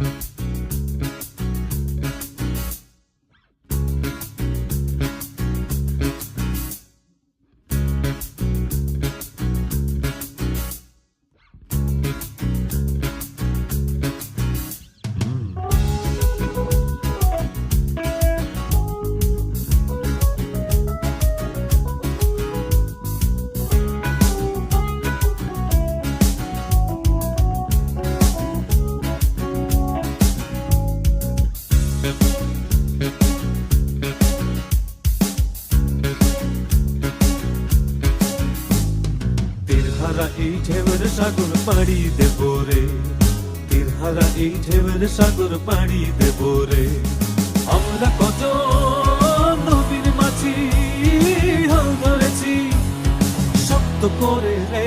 Bye. তীরহারা এই ঢেউয়ের সাগর পাড়ি দেব রে তীরহারা এই ঢেউয়ের সাগর পাড়ি দেব রে আমরা কত নবীর হাল ধরেছি শক্ত করে রে